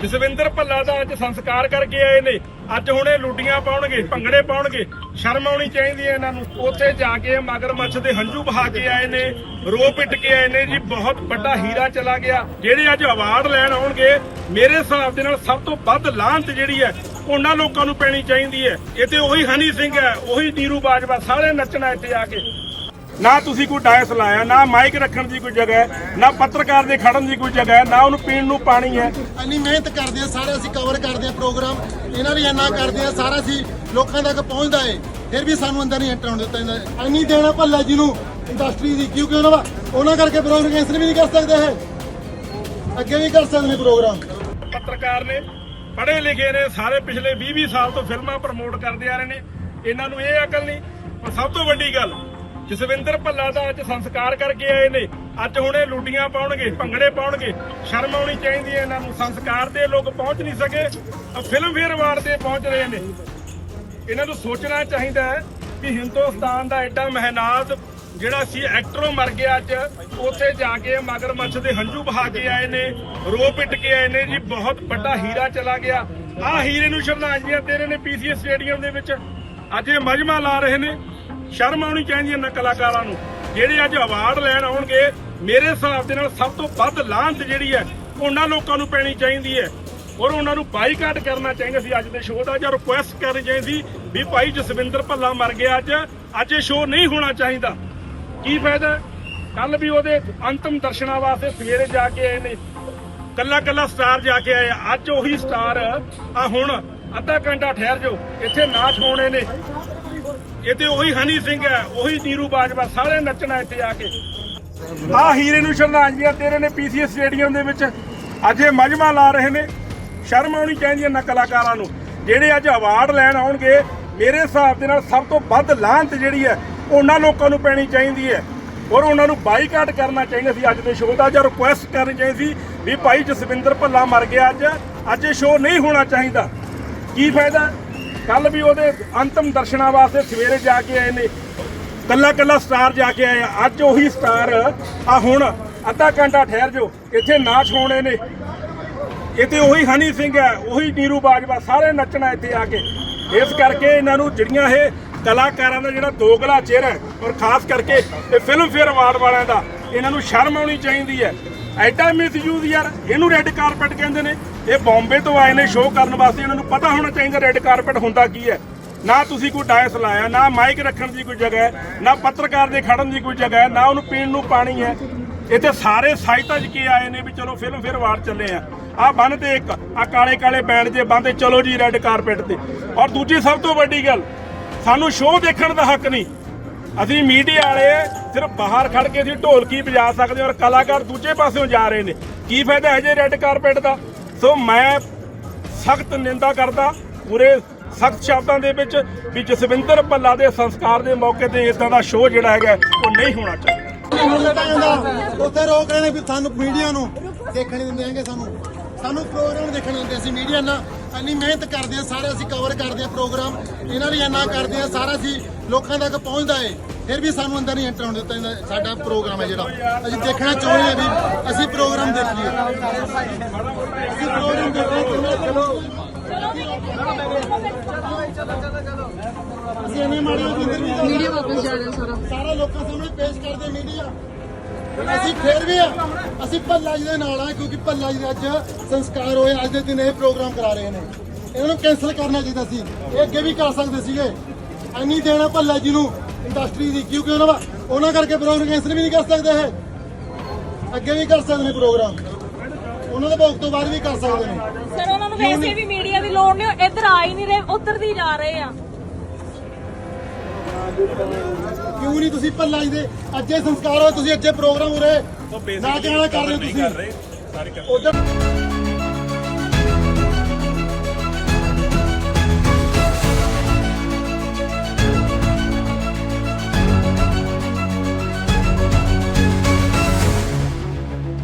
ਜਸਵਿੰਦਰ ਭੱਲਾ ਦਾ ਅੱਜ ਸੰਸਕਾਰ ਕਰਕੇ ਆਏ ਨੇ। ਅੱਜ ਹੁਣ ਇਹ ਲੁੱਡੀਆਂ ਪਾਉਣਗੇ, ਭੰਗੜੇ ਪਾਉਣਗੇ। ਸ਼ਰਮ ਆਉਣੀ ਚਾਹੀਦੀ ਹੈ ਇਹਨਾਂ ਨੂੰ। ਉੱਥੇ ਜਾ ਕੇ ਮਗਰਮੱਛ ਦੇ ਹੰਝੂ ਬਹਾ ਕੇ ਆਏ ਨੇ ਰੋ ਪਿੱਟ ਕੇ ਆਏ ਨੇ ਜੀ। ਬਹੁਤ ਵੱਡਾ ਹੀਰਾ ਚਲਾ ਗਿਆ। ਜਿਹੜੇ ਅੱਜ ਅਵਾਰਡ ਲੈਣ ਆਉਣਗੇ, ਮੇਰੇ ਹਿਸਾਬ ਦੇ ਨਾਲ ਸਭ ਤੋਂ ਵੱਧ ਲਾਹਨਤ ਜਿਹੜੀ ਹੈ, ਉਹਨਾਂ ਲੋਕਾਂ ਨੂੰ ਪੈਣੀ ਚਾਹੀਦੀ ਹੈ। ਇਹ ਤੇ ਉਹੀ ਹਨੀ ਸਿੰਘ ਹੈ, ਉਹੀ ਨੀਰੂ ਬਾਜਵਾ, ਸਾਰੇ ਨੱਚਣਾ ਇੱਥੇ ਆ ਕੇ। ਨਾ ਤੁਸੀਂ ਕੋਈ ਡਾਇਸ ਲਾਇਆ ਨਾ ਮਾਈਕ ਰੱਖਣ ਦੀ ਕੋਈ ਜਗ੍ਹਾ ਹੈ ਨਾ ਪੱਤਰਕਾਰ ਦੇ ਖੜਨ ਦੀ ਕੋਈ ਜਗ੍ਹਾ ਹੈ ਨਾ ਉਹਨੂੰ ਪੀਣ ਨੂੰ ਪਾਣੀ ਹੈ। ਇੰਨੀ ਮਿਹਨਤ ਕਰਦੇ ਆ ਸਾਰੇ ਅਸੀਂ ਕਵਰ ਕਰਦੇ ਆ ਪ੍ਰੋਗਰਾਮ ਇਹਨਾਂ ਲਈ ਇੰਨਾ ਕਰਦੇ ਆ ਸਾਰਾ ਅਸੀਂ ਲੋਕਾਂ ਤੱਕ ਪਹੁੰਚਦਾ ਏ ਫਿਰ ਵੀ ਸਾਨੂੰ ਅੰਦਰ ਨਹੀਂ ਐਂਟਰ ਹੋਣ ਦਿੱਤਾ ਜਾਂਦਾ ਇੰਨੀ ਦੇਣਾ ਭੱਲਾ ਜੀ ਨੂੰ ਇੰਡਸਟਰੀ ਦੀ ਕਿਉਂਕਿ ਉਹਨਾਂ ਦਾ ਉਹਨਾਂ ਕਰਕੇ ਪ੍ਰੋਗਰਾਮ ਕੈਂਸਲ ਵੀ ਨਹੀਂ ਕਰ ਸਕਦੇ ਇਹ। ਅੱਗੇ ਵੀ ਕਰ ਸਕਦੇ ਨੇ ਪ੍ਰੋਗਰਾਮ ਪੱਤਰਕਾਰ ਨੇ ਪੜ੍ਹੇ ਲਿਖੇ ਨੇ ਸਾਰੇ ਪਿਛਲੇ 20-20 ਸਾਲ ਤੋਂ ਫਿਲਮਾਂ ਪ੍ਰਮੋਟ ਕਰਦੇ ਆ ਰਹੇ ਨੇ ਇਹਨਾਂ ਨੂੰ ਇਹ ਅਕਲ ਨਹੀਂ ਪਰ ਸਭ ਤੋਂ ਵੱਡੀ ਗੱਲ ਜਸਵਿੰਦਰ ਭੱਲਾ ਦਾ ਅੱਜ ਸੰਸਕਾਰ ਕਰਕੇ ਆਏ ਨੇ। ਅੱਜ ਹੁਣ ਇਹ ਲੁੱਡੀਆਂ ਪਾਉਣਗੇ, ਭੰਗੜੇ ਪਾਉਣਗੇ। ਸ਼ਰਮ ਆਉਣੀ ਚਾਹੀਦੀ ਹੈ ਇਹਨਾਂ ਨੂੰ। ਸੰਸਕਾਰ ਤੇ ਲੋਕ ਪਹੁੰਚ ਨਹੀਂ ਸਕੇ ਫਿਲਮ ਫੇਅਰ ਅਵਾਰਡ ਤੇ ਪਹੁੰਚ ਰਹੇ ਨੇ। ਇਹਨਾਂ ਨੂੰ ਸੋਚਣਾ ਚਾਹੀਦਾ ਹੈ ਕਿ ਹਿੰਦੁਸਤਾਨ ਦਾ ਐਡਾ ਮਹਿਨਾਜ ਜਿਹੜਾ ਸੀ ਐਕਟਰੋ ਮਰ ਗਿਆ ਅੱਜ, ਉੱਥੇ ਜਾ ਕੇ ਮਗਰਮੱਛ ਦੇ ਹੰਝੂ ਬਹਾ ਕੇ ਆਏ ਨੇ ਰੋ ਪਿੱਟ ਕੇ ਆਏ ਨੇ ਜੀ। ਬਹੁਤ ਵੱਡਾ ਹੀਰਾ ਚਲਾ ਗਿਆ। ਆਹ ਹੀਰੇ ਨੂੰ ਸ਼ਰਧਾਂਜਲੀਆਂ ਦੇ ਰਹੇ ਨੇ ਪੀਸੀਐਸ ਸਟੇਡੀਅਮ ਦੇ ਵਿੱਚ। ਅੱਜ ਇਹ ਮਜਮਾ ਲਾ ਰਹੇ ਨੇ। ਸ਼ਰਮ ਆਉਣੀ ਚਾਹੀਦੀ ਹੈ ਨਾ ਕਲਾਕਾਰਾਂ ਨੂੰ। ਜਿਹੜੇ ਅੱਜ ਅਵਾਰਡ ਲੈਣ ਆਉਣਗੇ, ਮੇਰੇ ਹਿਸਾਬ ਦੇ ਨਾਲ ਸਭ ਤੋਂ ਵੱਧ ਲਾਹਨਤ ਜਿਹੜੀ ਹੈ, ਉਹਨਾਂ ਲੋਕਾਂ ਨੂੰ ਪੈਣੀ ਚਾਹੀਦੀ ਹੈ। ਔਰ ਉਹਨਾਂ ਨੂੰ ਬਾਈਕਾਟ ਕਰਨਾ ਚਾਹੀਦਾ ਸੀ ਅੱਜ ਦੇ ਸ਼ੋਅ ਦਾ, ਜਾਂ ਰਿਕੁਐਸਟ ਕਰਨੀ ਚਾਹੀਦੀ ਵੀ ਭਾਈ ਜਸਵਿੰਦਰ ਭੱਲਾ ਮਰ ਗਿਆ ਅੱਜ ਅੱਜ ਇਹ ਸ਼ੋਅ ਨਹੀਂ ਹੋਣਾ ਚਾਹੀਦਾ। ਕੀ ਫਾਇਦਾ? ਕੱਲ ਵੀ ਉਹਦੇ ਅੰਤਮ ਦਰਸ਼ਨਾਂ ਵਾਸਤੇ ਸਵੇਰੇ ਜਾ ਕੇ ਆਏ ਨੇ। ਕੱਲਾ ਕੱਲਾ ਸਟਾਰ ਜਾ ਕੇ ਆਏ ਅੱਜ ਉਹੀ ਸਟਾਰ ਆ। ਹੁਣ ਅੱਧਾ ਘੰਟਾ ਠਹਿਰ ਜਾਓ। ਇੱਥੇ ਨਾਚ ਹੋਣੇ ਨੇ। ਇੱਥੇ ਉਹੀ ਹਨੀ ਸਿੰਘ ਹੈ, ਉਹੀ ਨੀਰੂ ਬਾਜਵਾ, ਸਾਰੇ ਨੱਚਣਾ ਇੱਥੇ ਆ ਕੇ। ਆ ਹੀਰੇ ਨੂੰ ਸ਼ਰਧਾਂਜਲੀਆਂ ਦੇ ਰਹੇ ਨੇ ਪੀਸੀਐਸ ਸਟੇਡੀਅਮ ਦੇ ਵਿੱਚ ਅੱਜ ਇਹ ਮਜਮਾ ਲਾ ਰਹੇ ਨੇ। ਸ਼ਰਮ ਆਉਣੀ ਚਾਹੀਦੀ ਹੈ ਨਾ ਕਲਾਕਾਰਾਂ ਨੂੰ। ਜਿਹੜੇ ਅੱਜ ਅਵਾਰਡ ਲੈਣ ਆਉਣਗੇ, ਮੇਰੇ ਹਿਸਾਬ ਦੇ ਨਾਲ ਸਭ ਤੋਂ ਵੱਧ ਲਾਹਨਤ ਜਿਹੜੀ ਹੈ, ਉਹਨਾਂ ਲੋਕਾਂ ਨੂੰ ਪੈਣੀ ਚਾਹੀਦੀ ਹੈ। ਔਰ ਉਹਨਾਂ ਨੂੰ ਬਾਈਕਾਟ ਕਰਨਾ ਚਾਹੀਦਾ ਸੀ ਅੱਜ ਦੇ ਸ਼ੋਅ ਦਾ। ਜਾਂ ਰਿਕੁਐਸਟ ਕਰਨੀ ਚਾਹੀਦੀ ਸੀ ਵੀ ਭਾਈ ਜਸਵਿੰਦਰ ਭੱਲਾ ਮਰ ਗਿਆ ਅੱਜ। ਅੱਜ ਇਹ ਸ਼ੋਅ ਨਹੀਂ ਹੋਣਾ ਚਾਹੀਦਾ। ਕੀ ਫਾਇਦਾ? ਕੱਲ ਵੀ ਉਹਦੇ ਅੰਤਮ ਦਰਸ਼ਨਾਂ ਵਾਸਤੇ ਸਵੇਰੇ ਜਾ ਕੇ ਆਏ ਨੇ ਕੱਲਾ ਕੱਲਾ ਸਟਾਰ ਜਾ ਕੇ ਆਏ ਅੱਜ ਉਹੀ ਸਟਾਰ ਆ ਹੁਣ ਅੱਧਾ ਘੰਟਾ ਠਹਿਰ ਜਾਓ, ਇੱਥੇ ਨਾਚ ਹੋਣੇ ਨੇ। ਇੱਥੇ ਉਹੀ ਹਨੀ ਸਿੰਘ ਹੈ, ਉਹੀ ਨੀਰੂ ਬਾਜਵਾ, ਸਾਰੇ ਨੱਚਣਾ ਇੱਥੇ ਆ ਕੇ। ਇਸ ਕਰਕੇ ਇਹਨਾਂ ਨੂੰ ਜਿਹੜੀਆਂ ਇਹ ਕਲਾਕਾਰਾਂ ਦਾ ਜਿਹੜਾ ਦੋਗਲਾ ਚਿਹਰਾ ਹੈ, ਔਰ ਖਾਸ ਕਰਕੇ ਇਹ ਫਿਲਮ ਫੇਅਰ ਅਵਾਰਡ ਵਾਲਿਆਂ ਦਾ, ਇਹਨਾਂ ਨੂੰ ਸ਼ਰਮ ਆਉਣੀ ਚਾਹੀਦੀ ਹੈ। ਐਡਾ ਮਿਸਯੂਜ਼ ਯਾਰ, ਇਹਨੂੰ ਰੈੱਡ ਕਾਰਪਟ ਕਹਿੰਦੇ ਨੇ। ਇਹ ਬੰਬੇ ਤੋਂ ਆਏ ਨੇ ਸ਼ੋਅ ਕਰਨ ਵਾਸਤੇ, ਇਹਨਾਂ ਨੂੰ ਪਤਾ ਹੋਣਾ ਚਾਹੀਦਾ ਰੈੱਡ ਕਾਰਪਟ ਹੁੰਦਾ ਕੀ ਹੈ। ਨਾ ਤੁਸੀਂ ਕੋਈ ਡਾਇਸ ਲਾਇਆ, ਨਾ ਮਾਈਕ ਰੱਖਣ ਦੀ ਕੋਈ ਜਗ੍ਹਾ ਹੈ, ਨਾ ਪੱਤਰਕਾਰ ਦੇ ਖੜਨ ਦੀ ਕੋਈ ਜਗ੍ਹਾ ਹੈ, ਨਾ ਉਹਨੂੰ ਪੀਣ ਨੂੰ ਪਾਣੀ ਹੈ। ਇੱਥੇ ਸਾਰੇ ਸਾਈਟਾਂ 'ਚ ਕੀ ਆਏ ਨੇ ਵੀ ਚਲੋ ਫਿਲਮ ਫਿਰ ਵਾਰ ਚੱਲੇ ਆ। ਆ ਬੰਨ ਤੇ ਇੱਕ ਆ ਕਾਲੇ ਕਾਲੇ ਬੈਂਡ ਜੇ ਬੰਦੇ ਚਲੋ ਜੀ ਰੈੱਡ ਕਾਰਪੇਟ ਤੇ। ਔਰ ਦੂਜੀ ਸਭ ਤੋਂ ਵੱਡੀ ਗੱਲ, ਸਾਨੂੰ ਸ਼ੋਅ ਦੇਖਣ ਦਾ ਹੱਕ ਨਹੀਂ। ਅਸੀਂ ਮੀਡੀਆ ਵਾਲੇ ਸਿਰਫ ਬਾਹਰ ਖੜ ਕੇ ਅਸੀਂ ਢੋਲਕੀ ਵਜਾ ਸਕਦੇ ਔਰ ਕਲਾਕਾਰ ਦੂਜੇ ਪਾਸਿਓਂ ਜਾ ਰਹੇ ਨੇ। ਕੀ ਫਾਇਦਾ ਹੈ ਜੇ ਰੈੱਡ ਕਾਰਪੇਟ ਦਾ? ਸੋ ਮੈਂ ਸਖਤ ਨਿੰਦਾ ਕਰਦਾ, ਪੂਰੇ ਸਖਤ ਸ਼ਬਦਾਂ ਦੇ ਵਿੱਚ ਵੀ ਜਸਵਿੰਦਰ ਭੱਲਾ ਦੇ ਸੰਸਕਾਰ ਦੇ ਮੌਕੇ ਤੇ ਇਦਾਂ ਦਾ ਸ਼ੋਅ ਜਿਹੜਾ ਹੈਗਾ, ਉਹ ਨਹੀਂ ਹੋਣਾ ਚਾਹੀਦਾ। ਉੱਥੇ ਰੋਕ ਰਹੇ ਨੇ ਵੀ ਸਾਨੂੰ ਮੀਡੀਆ ਨੂੰ ਦੇਖਣ ਦਿੰਦੇ ਹੈਗੇ ਸਾਨੂੰ। ਸਾਨੂੰ ਪ੍ਰੋਗਰਾਮ ਦੇਖਣ ਦਿੰਦੇ ਅਸੀਂ ਮੀਡੀਆ ਨਾਲ। ਇੰਨੀ ਮਿਹਨਤ ਕਰਦੇ ਆ ਸਾਰੇ ਅਸੀਂ ਕਵਰ ਕਰਦੇ ਆ ਪ੍ਰੋਗਰਾਮ ਇਹਨਾਂ ਲਈ ਇੰਨਾ ਕਰਦੇ ਆ ਸਾਰਾ ਅਸੀਂ ਲੋਕਾਂ ਤੱਕ ਪਹੁੰਚਦਾ ਏ। ਫਿਰ ਵੀ ਸਾਨੂੰ ਅੰਦਰ ਨਹੀਂ ਐਂਟਰ ਹੋਣ ਦਿੱਤਾ ਜਾਂਦਾ। ਸਾਡਾ ਪ੍ਰੋਗਰਾਮ ਹੈ ਜਿਹੜਾ। ਅਸੀਂ ਦੇਖਣਾ ਚਾਹੁੰਦੇ ਆ ਵੀ ਅਸੀਂ ਪ੍ਰੋਗਰਾਮ ਅਸੀਂ ਪ੍ਰੋਗਰਾਮ ਦੇਖਣਾ ਚਲੋ। ਅਸੀਂ ਮਾੜੇ ਜਿੰਦਰ ਵੀ ਵੀਡੀਓ ਵਾਪਸ ਜਾ ਰਿਹਾ ਸਾਰਾ। ਸਾਰਾ ਲੋਕਾਂ ਸਾਹਮਣੇ ਪੇਸ਼ ਕਰਦੇ ਮੀਡੀਆ ਅਸੀਂ ਫਿਰ ਵੀ ਆ, ਅਸੀਂ ਭੱਲਾ ਜੀ ਦੇ ਨਾਲ ਆ ਕਿਉਂਕਿ ਭੱਲਾ ਜੀ ਦੇ ਅੱਜ ਸੰਸਕਾਰ ਹੋਏ ਅੱਜ ਦੇ ਦਿਨ ਇਹ ਪ੍ਰੋਗਰਾਮ ਕਰਾ ਰਹੇ ਨੇ। ਇਹਨਾਂ ਨੂੰ ਕੈਨਸਲ ਕਰਨਾ ਚਾਹੀਦਾ ਸੀ। ਇਹ ਅੱਗੇ ਵੀ ਕਰ ਸਕਦੇ ਸੀਗੇ। ਇੰਨੀ ਦੇਣਾ ਭੱਲਾ ਜੀ ਨੂੰ। ਇੰਡਸਟਰੀ ਦੀ ਕਿਉਂਕਿ ਉਹਨਾਂ ਦਾ ਉਹਨਾਂ ਕਰਕੇ ਪ੍ਰੋਗਰਾਮ ਕੈਨਸਲ ਵੀ ਨਹੀਂ ਕਰ ਸਕਦੇ ਇਹ। ਅੱਗੇ ਵੀ ਕਰ ਸਕਦੇ ਨੇ ਪ੍ਰੋਗਰਾਮ ਉਹਨਾਂ ਦੇ ਭੋਗ ਤੋਂ ਬਾਅਦ ਵੀ ਕਰ ਸਕਦੇ ਨੇ। ਸਰ ਉਹਨਾਂ ਨੂੰ ਵੈਸੇ ਵੀ ਮੀਡੀਆ ਦੀ ਲੋੜ ਨਹੀਂ ਇੱਧਰ ਆ ਹੀ ਨਹੀਂ ਰਹੇ ਉੱਧਰ ਦੀ ਜਾ ਰਹੇ ਆ। ਕਿਉਂ ਨਹੀਂ ਤੁਸੀਂ ਭੱਲਾ ਜੀ ਦੇ ਅੱਜੇ ਸੰਸਕਾਰ ਹੋਏ ਤੁਸੀਂ ਅੱਜੇ ਪ੍ਰੋਗਰਾਮ ਉਰੇ ਨਾ ਕਿਹੜਾ ਕਰ ਰਹੇ ਹੋ ਤੁਸੀਂ। ਉਧਰ